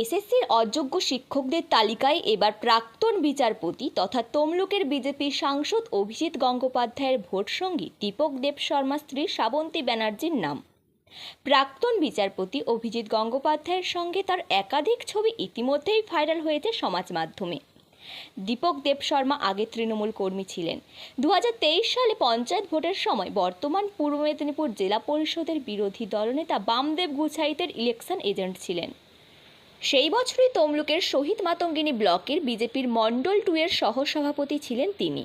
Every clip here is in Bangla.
এসএসসির অযোগ্য শিক্ষকদের তালিকায় এবার প্রাক্তন বিচারপতি তথা তমলুকের বিজেপির সাংসদ অভিজিৎ গঙ্গোপাধ্যায়ের ভোটসঙ্গী দীপক দেব শর্মা স্ত্রী শ্রাবন্তী ব্যানার্জির নাম। প্রাক্তন বিচারপতি অভিজিৎ গঙ্গোপাধ্যায়ের সঙ্গে তার একাধিক ছবি ইতিমধ্যেই ভাইরাল হয়েছে সমাজ মাধ্যমে। দীপক দেব শর্মা আগে তৃণমূল কর্মী ছিলেন। দু হাজার তেইশ সালে পঞ্চায়েত ভোটের সময় বর্তমান পূর্ব মেদিনীপুর জেলা পরিষদের বিরোধী দলনেতা বামদেব গুছাইতের ইলেকশন এজেন্ট ছিলেন। সেই বছরই তমলুকের শহীদ মাতঙ্গিনী ব্লকের বিজেপির মণ্ডল টু এর সহসভাপতি ছিলেন তিনি।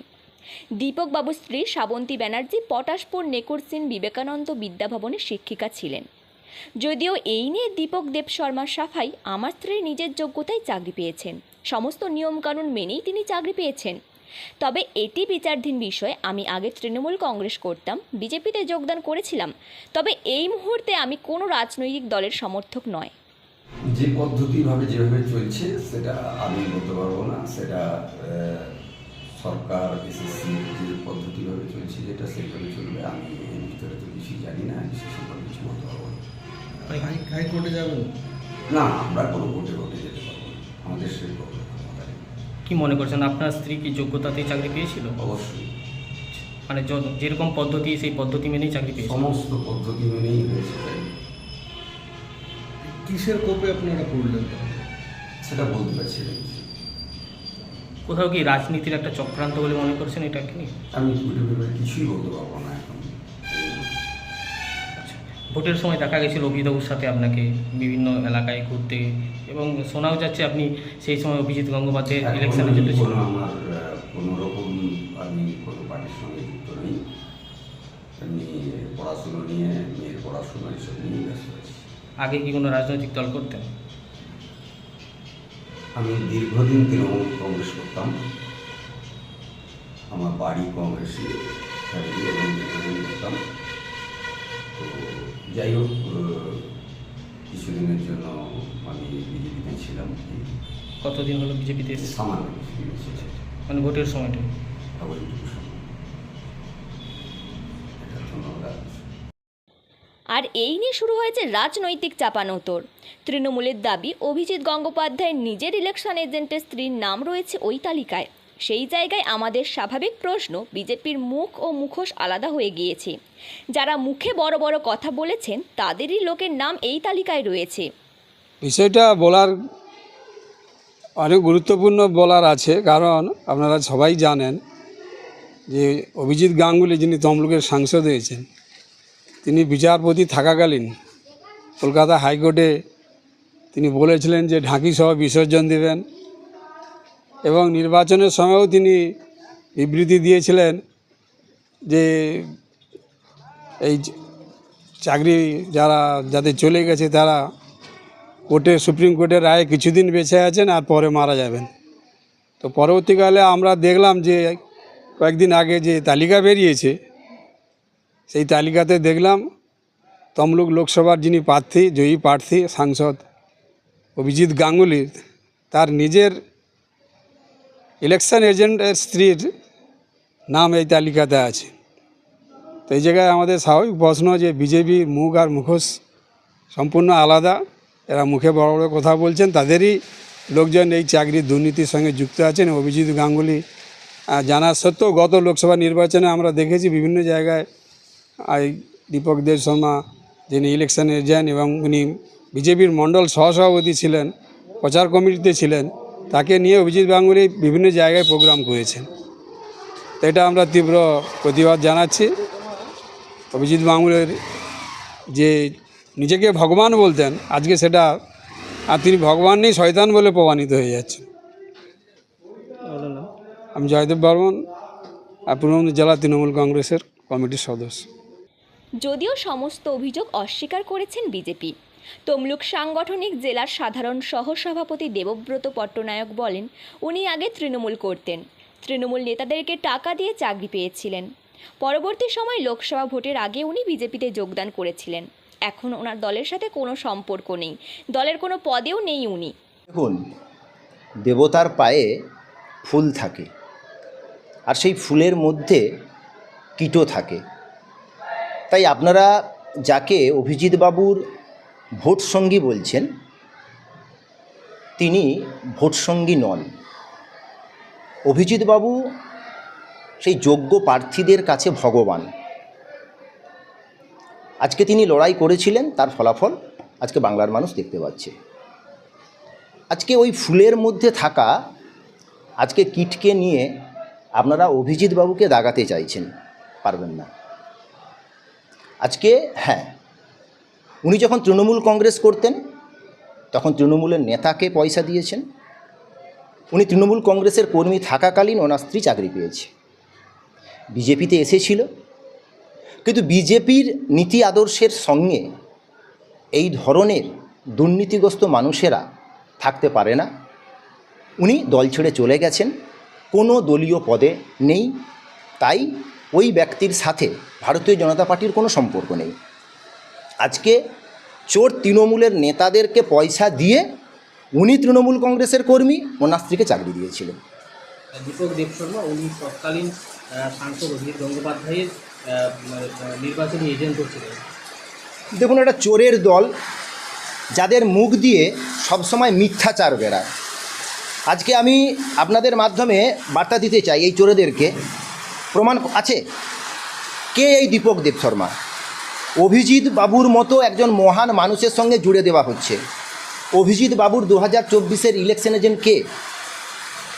দীপকবাবুর স্ত্রী শ্রাবন্তী ব্যানার্জি পটাশপুর নেকুরসিন বিবেকানন্দ বিদ্যাভবনের শিক্ষিকা ছিলেন। যদিও এই নিয়ে দীপক দেব শর্মার সাফাই আমার স্ত্রী নিজের যোগ্যতায় চাকরি পেয়েছেন। সমস্ত নিয়মকানুন মেনেই তিনি চাকরি পেয়েছেন। তবে এটি বিচারধীন বিষয়, আমি আগে তৃণমূল কংগ্রেস করতাম, বিজেপিতে যোগদান করেছিলাম। তবে এই মুহূর্তে আমি কোনো রাজনৈতিক দলের সমর্থক নয়। যে পদ্ধতিভাবে যেভাবে চলছে সেটা আমি বলতে পারব না। সেটা সরকার এসএসসি যে পদ্ধতিভাবে চলছে যেটা সেভাবে চলবে আমি এর ভিতরে তো কিছুই জানি না আমি সে সম্পর্কে কিছু বলতে পারব হাইকোর্টে যাবেন? না আমরা কোনো ভোটে ভোটে যেতে পারব না। আমাদের সেই কি মনে করছেন আপনার স্ত্রী কি যোগ্যতাতেই চাকরি পেয়েছিল? অবশ্যই। মানে যেরকম পদ্ধতি সেই পদ্ধতি মেনেই চাকরি পেয়েছিল। সমস্ত পদ্ধতি মেনেই হয়েছে। কিসের কোপে আপনারা পড়লেন? সেটা বলতে পারছি না। কোথাও কি রাজনীতির একটা চক্রান্ত বলে মনে করছেন এটা কি? আমি কিছুই বলতে পারব না এখন। আচ্ছা ভোটের সময় দেখা গেছিল অভিযোগের সাথে আপনাকে বিভিন্ন এলাকায় ঘুরতে এবং শোনাও যাচ্ছে আপনি সেই সময় অভিজিৎ গঙ্গোপাধ্যায়ের এখন ইলেকশনে আমি জিতেছিল কোনো আমার কোনো রকম আমি কোনো পার্টির সঙ্গে যুক্ত নেই। পড়াশুনো নিয়ে মেয়ের পড়াশুনো এসব নিয়ে ব্যস্ত। আগে কি কোনো রাজনৈতিক দল করতেন? আমি দীর্ঘদিন তৃণমূল কংগ্রেস করতাম। আমার বাড়ি কংগ্রেসে ফ্যামিলি এবং দীর্ঘদিন করতাম তো যাই হোক কিছুদিনের জন্য আমি বিজেপিতে ছিলাম। কতদিন হলো বিজেপিতে? সামান্য মানে ভোটের সময়টা একটু সময়। এটার জন্য ওরা আর এই নিয়ে শুরু হয়েছে রাজনৈতিক চাপানোতর তৃণমূলের দাবি, অভিজিৎ গঙ্গোপাধ্যায়ের নিজের ইলেকশন এজেন্টের স্ত্রীর নাম রয়েছে ওই তালিকায়। সেই জায়গায় আমাদের স্বাভাবিক প্রশ্ন, বিজেপির মুখ ও মুখোশ আলাদা হয়ে গিয়েছে। যারা মুখে বড় বড় কথা বলেছেন, তাদেরই লোকের নাম এই তালিকায় রয়েছে। বিষয়টা বলার অনেক গুরুত্বপূর্ণ বলার আছে, কারণ আপনারা সবাই জানেন যে অভিজিৎ গাঙ্গুলি যিনি তমলুকের সাংসদ হয়েছেন তিনি বিচারপতি থাকাকালীন কলকাতা হাইকোর্টে তিনি বলেছিলেন যে ঢাকি সহ বিসর্জন দেবেন এবং নির্বাচনের সময়ও তিনি বিবৃতি দিয়েছিলেন যে এই চাকরি যারা যাদের চলে গেছে তারা কোর্টে, সুপ্রিম কোর্টের রায়ে কিছুদিন বেঁচে আছেন আর পরে মারা যাবেন। তো পরবর্তীকালে আমরা দেখলাম যে কয়েকদিন আগে যে তালিকা বেরিয়েছে সেই তালিকাতে দেখলাম তমলুক লোকসভার যিনি প্রার্থী, জয়ী প্রার্থী, সাংসদ অভিজিৎ গাঙ্গুলি, তার নিজের ইলেকশন এজেন্টের স্ত্রীর নাম এই তালিকাতে আছে। তো এই জায়গায় আমাদের স্বাভাবিক প্রশ্ন যে বিজেপি মুখ আর মুখোশ সম্পূর্ণ আলাদা, এরা মুখে বড় বড় কথা বলছেন, তাদেরই লোকজন এই চাকরির দুর্নীতির সঙ্গে যুক্ত আছেন। অভিজিৎ গাঙ্গুলি জানা সত্ত্বেও গত লোকসভা নির্বাচনে আমরা দেখেছি বিভিন্ন জায়গায় এই দীপক দেব শর্মা যিনি ইলেকশন এজেন্ট এবং উনি বিজেপির মণ্ডল সহসভাপতি ছিলেন প্রচার কমিটিতে ছিলেন তাকে নিয়ে অভিজিৎ গাঙ্গুলি বিভিন্ন জায়গায় প্রোগ্রাম করেছেন। তো এটা আমরা তীব্র প্রতিবাদ জানাচ্ছি। অভিজিৎ গাঙ্গুলির যে নিজেকে ভগবান বলতেন আজকে সেটা আর তিনি ভগবান নেই শয়তান বলে প্রমাণিত হয়ে যাচ্ছে। আমি জয়দেব বর্মন আর পূর্ব জেলা তৃণমূল কংগ্রেসের কমিটির সদস্য। যদিও সমস্ত অভিযোগ অস্বীকার করেছেন বিজেপি। তমলুক সাংগঠনিক জেলার সাধারণ সহসভাপতি দেবব্রত পট্টনায়ক বলেন, উনি আগে তৃণমূল করতেন। তৃণমূল নেতাদেরকে টাকা দিয়ে চাকরি পেয়েছিলেন। পরবর্তী সময় লোকসভা ভোটের আগে উনি বিজেপিতে যোগদান করেছিলেন। এখন ওনার দলের সাথে কোনো সম্পর্ক নেই। দলের কোনো পদেও নেই উনি। দেখুন, দেবতার পায়ে ফুল থাকে। আর সেই ফুলের মধ্যে কীটো থাকে। তাই আপনারা যাকে অভিজিৎ বাবুর ভোট সঙ্গী বলছেন, তিনি ভোটসঙ্গী নন। অভিজিৎবাবু সেই যোগ্য প্রার্থীদের কাছে ভগবান। আজকে তিনি লড়াই করেছিলেন, তার ফলাফল আজকে বাংলার মানুষ দেখতে পাচ্ছে। আজকে ওই ফুলের মধ্যে থাকা, আজকে কিটকে নিয়ে আপনারা অভিজিৎ বাবুকে দাগাতে চাইছেন, পারবেন না। আজকে হ্যাঁ। উনি যখন তৃণমূল কংগ্রেস করতেন, তখন তৃণমূলের নেতাকে পয়সা দিয়েছেন। উনি তৃণমূল কংগ্রেসের কর্মী থাকাকালীন ওনার স্ত্রী চাকরি পেয়েছে। বিজেপিতে এসেছিল। কিন্তু বিজেপির নীতি আদর্শের সঙ্গে এই ধরনের দুর্নীতিগ্রস্ত মানুষেরা থাকতে পারে না। উনি দল ছেড়ে চলে গেছেন। কোনো দলীয় পদে নেই। তাই ওই ব্যক্তির সাথে ভারতীয় জনতা পার্টির কোনো সম্পর্ক নেই। আজকে চোর তৃণমূলের নেতাদেরকে পয়সা দিয়ে উনি তৃণমূল কংগ্রেসের কর্মী ওনার স্ত্রীকে চাকরি দিয়েছিলেন। দীপক দেব শর্মা উনি তৎকালীন সাংসদ অভিজিৎ গঙ্গোপাধ্যায়ের নির্বাচনী এজেন্টও ছিলেন। দেখুন একটা চোরের দল যাদের মুখ দিয়ে সবসময় মিথ্যাচার বেড়ায়। আজকে আমি আপনাদের মাধ্যমে বার্তা দিতে চাই এই চোরেদেরকে প্রমাণ আছে। কে এই দীপক দেব শর্মা? অভিজিৎ বাবুর মতো একজন মহান মানুষের সঙ্গে জুড়ে দেওয়া হচ্ছে। অভিজিৎ বাবুর দু হাজার চব্বিশের ইলেকশন এজেন্ট কে?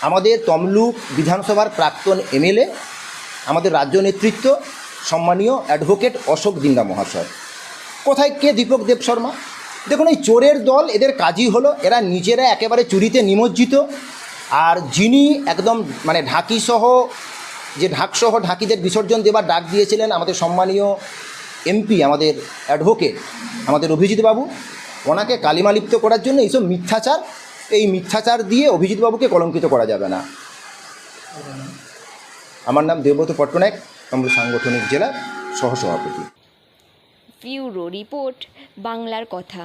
আমাদের তমলুক বিধানসভার প্রাক্তন এমএলএ, আমাদের রাজ্য নেতৃত্ব, সম্মানীয় অ্যাডভোকেট অশোক দিন্দা মহাশয়। কোথায় কে দীপক দেব শর্মা? দেখুন, এই চোরের দল এদের কাজই হলো, এরা নিজেরা একেবারে চুরিতে নিমজ্জিত। আর যিনি একদম মানে ঢাকিসহ যে ঢাকসহ ঢাকিদের বিসর্জন দেবার ডাক দিয়েছিলেন আমাদের সম্মানীয় এমপি আমাদের অ্যাডভোকেট আমাদের অভিজিৎবাবু। ওনাকে কালিমালিপ্ত করার জন্য এইসব মিথ্যাচার, এই মিথ্যাচার দিয়ে অভিজিৎবাবুকে কলঙ্কিত করা যাবে না। আমার নাম দেবব্রত পট্টনায়ক আমরা সাংগঠনিক জেলার সহসভাপতি। ব্যুরো রিপোর্ট, বাংলার কথা।